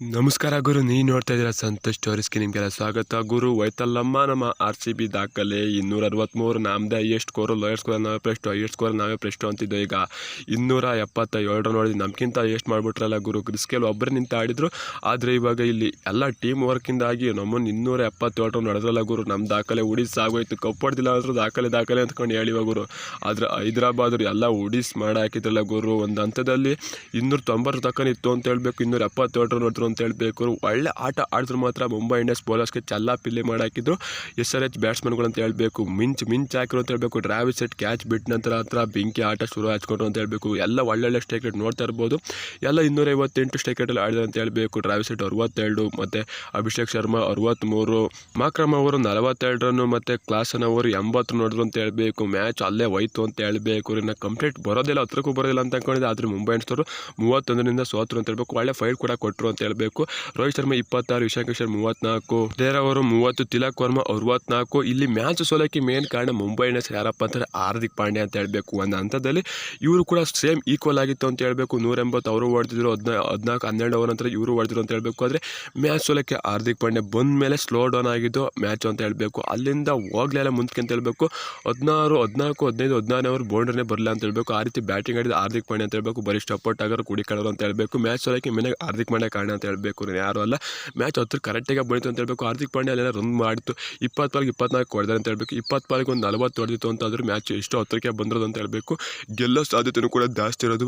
ನಮಸ್ಕಾರ ಗುರು ನೀ ನೋಡ್ತಾ ಇದ್ದೀರಾ ಸಂತೋಷ್ ಸ್ಟೋರೀಸ್ಗೆ ನಿಮಗೆಲ್ಲ ಸ್ವಾಗತ. ಗುರು ವೈತಲ್ಲಮ್ಮ ನಮ್ಮ ಆರ್ ಸಿ ಬಿ ದಾಖಲೆ ಇನ್ನೂರ ಅರವತ್ತ್ಮೂರು ನಮ್ಮದೇ ಹೈಯೆಸ್ಟ್ ಸ್ಕೋರು ಲೋಯರ್ ಸ್ಕೋರ್ ನಾವೇ ಪ್ರೆಸ್ಟು ಹೈಯೆಸ್ಟ್ ಸ್ಕೋರ್ ನಾವೇ ಪ್ರೆಸ್ಟು ಅಂತಿದ್ದು ಈಗ ಇನ್ನೂರ ಎಪ್ಪತ್ತ ಏಳರ ನೋಡಿದ್ವಿ ನಮ್ಗಿಂತ ಎಷ್ಟು ಮಾಡ್ಬಿಟ್ರಲ್ಲ ಗುರು. ಗ್ರಿಸ್ಕೇಲ್ ಒಬ್ಬರು ನಿಂತ ಆಡಿದ್ರು. ಆದರೆ ಇವಾಗ ಇಲ್ಲಿ ಎಲ್ಲ ಟೀಮ್ ವರ್ಕಿಂದಾಗಿ ನಮ್ಮನ್ನು ಇನ್ನೂರ ಎಪ್ಪತ್ತೇಳರ ನಡೆದ್ರಲ್ಲ ಗುರು. ನಮ್ಮ ದಾಖಲೆ ಉಡಿಸ್ ಆಗೋಯ್ತು. ಕಪ್ ಹೊಡ್ದಿಲ್ಲ ಆದರೂ ದಾಖಲೆ ದಾಖಲೆ ಅಂತಕೊಂಡು ಹೇಳಿವ ಗುರು. ಆದರೆ ಹೈದ್ರಾಬಾದ್ರು ಎಲ್ಲ ಉಡಿಸ್ ಮಾಡಿ ಹಾಕಿದ್ರಲ್ಲ ಗುರು. ಒಂದು ಹಂತದಲ್ಲಿ ಇನ್ನೂರ ತೊಂಬತ್ತರ ತಕ್ಕ ಅಂತ ಹೇಳ್ಬೇಕು. ಇನ್ನೂರ ಎಪ್ಪತ್ತೇಳರ ನೋಡಿದ್ರು ಅಂತ ಹೇಳಬೇಕು ಒಳ್ಳೆ ಆಟ ಆಡಿದ್ರು ಮಾತ್ರ ಮುಂಬೈ ಇಂಡಿಯನ್ಸ್ ಬೌಲರ್ಸ್ಗೆ ಚಲ್ಲ ಪಿಲ್ಲಿ ಮಾಡಾಕಿದ್ರು. ಎಸ್ ಆರ್ ಎಚ್ ಬ್ಯಾಟ್ಸ್ಮನ್ಗಳು ಅಂತ ಹೇಳ್ಬೇಕು, ಮಿಂಚ್ ಮಿಂಚ್ ಹಾಕಿರು ಅಂತ ಹೇಳ್ಬೇಕು ಡ್ರಾವಿಸ್ ಸೆಟ್ ಕ್ಯಾಚ್ ಬಿಟ್ಟ ನಂತರ ಹತ್ರ ಬೆಂಕಿ ಆಟ ಶುರು ಹಚ್ಕೊಂಡ್ರು ಅಂತ ಹೇಳಬೇಕು. ಎಲ್ಲ ಒಳ್ಳೊಳ್ಳೆ ಸ್ಟೇಕ್ ರೇಟ್ ನೋಡ್ತಾ ಇರ್ಬೋದು. ಎಲ್ಲ ಇನ್ನೂರ ಐವತ್ತೆಂಟು ಸ್ಟೇಕ್ ರೇಟಲ್ಲಿ ಆಡಿದ್ರು ಅಂತ ಹೇಳ್ಬೇಕು. ಡ್ರಾವಿಸ್ ಸೆಟ್ ಅರವತ್ತೆರಡು, ಮತ್ತು ಅಭಿಷೇಕ್ ಶರ್ಮಾ ಅರವತ್ತ್ಮೂರು ಮಾಕ್ರಮ್ ಅವರು ನಲವತ್ತೆರಡು ರನ್ನು ಮತ್ತು ಕ್ಲಾಸನ್ ಅವರು ಎಂಬತ್ತು ನೋಡಿದ್ರು ಅಂತ ಹೇಳ್ಬೇಕು. ಮ್ಯಾಚ್ ಅಲ್ಲೇ ಹೋಯ್ತು ಅಂತ ಹೇಳ್ಬೇಕು. ಇನ್ನು ಕಂಪ್ಲೀಟ್ ಬರೋದಿಲ್ಲ, ಹತ್ರಕ್ಕೂ ಬರೋದಿಲ್ಲ ಅಂತ ಅನ್ಕೊಂಡಿದ್ದೆ. ಆದರೆ ಮುಂಬೈ ಇಂಡಿಯನ್ಸ್ನವರು ಮೂವತ್ತೊಂದರಿಂದ ಸೋತರು ಅಂತ ಹೇಳ್ಬೇಕು. ಒಳ್ಳೆ ಫೈಟ್ ಕೂಡ ಕೊಟ್ಟರು ಅಂತ ಹೇಳ್ಬೇಕು. ರೋಹಿತ್ ಶರ್ಮಾ ಇಪ್ಪತ್ತಾರು ಇಶಾನ್ ಕಿಶನ್ ಮೂವತ್ನಾಲ್ಕು, ದೇರ್ ಅವರು ಮೂವತ್ತು, ತಿಲಕ್ ವರ್ಮಾ ಅರವತ್ನಾಲ್ಕು. ಇಲ್ಲಿ ಮ್ಯಾಚ್ ಸೋಲಕ್ಕೆ ಮೇನ್ ಕಾರಣ ಮುಂಬೈ ಇಂಡಿಯನ್ಸ್ ಯಾರಪ್ಪ ಅಂತಾರೆ ಹಾರ್ದಿಕ್ ಪಾಂಡ್ಯ ಅಂತ ಹೇಳಬೇಕು ಒಂದು ಹಂತದಲ್ಲಿ. ಇವರು ಕೂಡ ಸೇಮ್ ಈಕ್ವಲ್ ಆಗಿತ್ತು ಅಂತ ಹೇಳಬೇಕು. ನೂರ ಎಂಬತ್ತು ಅವರು ಹೊಡೆದಿದ್ರು, ಹದಿನಾ, ಹದಿನಾಲ್ಕು, ಹನ್ನೆರಡು ಓವರ್ ನಂತರ ಇವರು ಹೊಡೆದಿದ್ರು ಅಂತ ಹೇಳಬೇಕು. ಆದರೆ ಮ್ಯಾಚ್ ಸೋಲಕ್ಕೆ ಹಾರ್ದಿಕ್ ಪಾಂಡ್ಯ ಬಂದ ಮೇಲೆ ಸ್ಲೋ ಡೌನ್ ಆಗಿದ್ದು ಮ್ಯಾಚ್ ಅಂತ ಹೇಳಬೇಕು. ಅಲ್ಲಿಂದ ಹೋಗ್ಲೆಲ್ಲ ಮುಂದಕ್ಕೆ ಅಂತ ಹೇಳಬೇಕು. ಹದಿನಾರು, ಹದಿನಾಲ್ಕು, ಹದಿನೈದು ಹದಿನಾರು ಅವರು ಬೌಂಡ್ರೇ ಬರಲ್ಲ ಅಂತ ಹೇಳಬೇಕು. ಆ ರೀತಿ ಬ್ಯಾಟಿಂಗ್ ಆಡಿದ ಹಾರ್ದಿಕ್ ಪಾಂಡ್ಯ ಅಂತ ಹೇಳಬೇಕು. ಬರೀ ಸ್ಟಪೋಟ್ ಆಗೋರು ಕುಡಿಕೊಳ್ಳೋರು ಅಂತ ಹೇಳಬೇಕು. ಮ್ಯಾಚ್ ಸೋಲಕ್ಕೆ ಮೇಲೆ ಹಾರ್ದಿಕ್ ಪಾಂಡ್ಯ ಕಾರಣ ಅಂತ ಹೇಳ್ಬೇಕು ನಾನು ಯಾರು ಅಲ್ಲ. ಮ್ಯಾಚ್ ಹತ್ರ ಕರೆಕ್ಟಾಗಿ ಬಂದಿತ್ತು ಅಂತ ಹೇಳಬೇಕು. ಹಾರ್ದಿಕ್ ಪಾಂಡ್ಯ ಅಲ್ಲೆಲ್ಲ ರನ್ ಮಾಡಿತ್ತು. ಇಪ್ಪತ್ತು ಪಾಲಿಗೆ ಇಪ್ಪತ್ನಾಲ್ಕು ಹೊಡೆದಾರೆ ಅಂತ ಹೇಳಬೇಕು. ಇಪ್ಪತ್ತು ಒಂದು ನಲವತ್ತು ಹೊಡೆದಿತ್ತು ಅಂತ ಆದರೂ ಮ್ಯಾಚ್ ಎಷ್ಟು ಹತ್ತಿರಕ್ಕೆ ಬಂದಿರೋದು ಅಂತ ಹೇಳಬೇಕು. ಗೆಲ್ಲೋ ಸಾಧ್ಯತೆಯೂ ಕೂಡ ಜಾಸ್ತಿ ಇರೋದು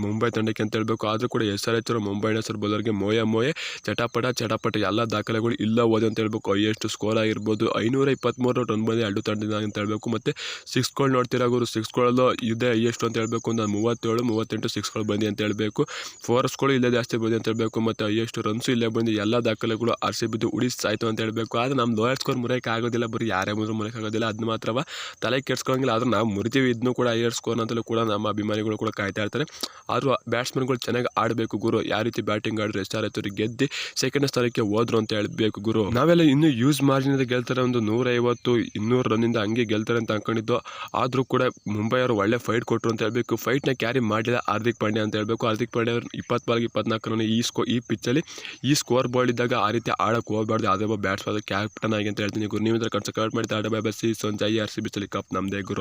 ಮುಂಬೈ ತಂಡಕ್ಕೆ ಅಂತ ಹೇಳಬೇಕು. ಆದರೂ ಕೂಡ ಎಸ್ ಆರ್ ಎಚ್ ಅವರು, ಮುಂಬೈ ಇಂಡಿಯನ್ಸ್ ಬದಲಿಗೆ ಮೋಯ, ಮೋಯೆ. ಚಟಾಪಟ ಚಟಾಪಟ ಎಲ್ಲ ದಾಖಲೆಗಳು ಇಲ್ಲ ಹೋದೆ ಅಂತ ಹೇಳ್ಬೇಕು. ಹೈಯೆಸ್ಟ್ ಸ್ಕೋರ್ ಆಗಿರ್ಬೋದು. ಐನೂರ ಇಪ್ಪತ್ತ್ಮೂರು ರನ್ ಬಂದಿದೆ. ಎರಡು ತಂಡದ ಅಂತ ಹೇಳಬೇಕು. ಮತ್ತು ಸಿಕ್ಸ್ಗಳು ನೋಡ್ತೀರಾ ಗುರು? ಸಿಕ್ಸ್ಗಳಲ್ಲೂ ಇದೆ ಹೈಯೆಸ್ಟ್ ಅಂತ ಹೇಳಬೇಕು. ಒಂದು ಮೂವತ್ತೇಳು, ಮೂವತ್ತೆಂಟು ಸಿಕ್ಸ್ಗಳು ಬಂದಿ ಅಂತ ಹೇಳ್ಬೇಕು. ಫೋರ್ಸ್ಗಳು ಇಲ್ಲೇ ಜಾಸ್ತಿ ಬಂದಿ ಅಂತ ಹೇಳಬೇಕು. ಮತ್ತು ಹೈಯೆಸ್ಟ್ ರನ್ಸು ಇಲ್ಲೇ ಬಂದು ಎಲ್ಲ ದಾಖಲೆಗಳು ಆರ್ ಸಿ ಬಿದ್ದು ಉಳಿಸಾಯ್ತು ಅಂತ ಹೇಳಬೇಕು. ಆದರೆ ನಮ್ಮ ಲೋಯರ್ ಸ್ಕೋರ್ ಮುರಿಯೋಕೆ ಆಗೋದಿಲ್ಲ, ಬರೀ ಯಾರೇ ಬಂದರೂ ಮುರಿಯೋಕೆ ಆಗೋದಿಲ್ಲ. ಅದನ್ನ ಮಾತ್ರವ ತಲೆ ಕೆಡ್ಸ್ಕೊಳಂಗಿಲ್ಲ. ಆದರೂ ನಾವು ಮುರಿತೀವಿ ಇದನ್ನು ಕೂಡ ಹೈಯರ್ ಸ್ಕೋರ್ ಅಂತಲೂ ಕೂಡ ನಮ್ಮ ಅಭಿಮಾನಿಗಳು ಕೂಡ ಕಾಯ್ತಾ ಇರ್ತಾರೆ. ಆದರೂ ಬ್ಯಾಟ್ಸ್ಮನ್ಗಳು ಚೆನ್ನಾಗಿ ಆಡಬೇಕು ಗುರು. ಯಾವ ರೀತಿ ಬ್ಯಾಟಿಂಗ್ ಆಡಿದ್ರು ಎಷ್ಟು ಎತ್ತವ್ರಿಗೆ ಗೆದ್ದು ಸೆಕೆಂಡ್ ಸ್ಥಾನಕ್ಕೆ ಹೋದ್ರು ಅಂತ ಹೇಳಬೇಕು ಗುರು. ನಾವೆಲ್ಲ ಇನ್ನೂ ಯೂಸ್ ಮಾರ್ಜಿನಿಂದ ಗೆಲ್ತಾರೆ. ಒಂದು ನೂರೈವತ್ತು, ಇನ್ನೂರು ರನ್ನಿಂದ ಹಂಗೆ ಗೆಲ್ತಾರೆ ಅಂತ ಅಂದ್ಕೊಂಡಿದ್ದು ಆದರೂ ಕೂಡ ಮುಂಬೈ ಅವರು ಒಳ್ಳೆ ಫೈಟ್ ಕೊಟ್ಟರು ಅಂತ ಹೇಳಬೇಕು. ಫೈಟ್ನ ಕ್ಯಾರಿ ಮಾಡಿಲ್ಲ ಹಾರ್ದಿಕ್ ಪಾಂಡ್ಯ ಅಂತ ಹೇಳಬೇಕು. ಹಾರ್ದಿಕ್ ಪಾಂಡ್ಯ ಅವರು ಇಪ್ಪತ್ತು ಬಾಲ್ಗೆ ಇಪ್ಪತ್ನಾಲ್ಕು ರನ್ ಈ ಸ್ಕೋ, ಈ ಪಿಚ್ಚಲ್ಲಿ ಈ ಸ್ಕೋರ್ ಬೋರ್ಡ್ ಇದ್ದಾಗ ಆ ರೀತಿ ಆಡಕ್ಕೆ ಹೋಗಬಾರ್ದು. ಯಾವುದೇ ಒಬ್ಬ ಬ್ಯಾಟ್ಸ್ಮನ್ ಕ್ಯಾಪ್ಟನ್ ಆಗಿ ಅಂತ ಹೇಳ್ತೀನಿ. ಗುರು ನೀವು ಕಮೆಂಟ್ ಮಾಡಿ ಆಡ ಬೈ ಬೈ ಸಿ ಸೊನ್ ಜೈ ಆರ್ ಸಿ ಬಿಚ್ಚಲಿ ಕಪ್ ನಮ್ಮದೇ ಗುರು.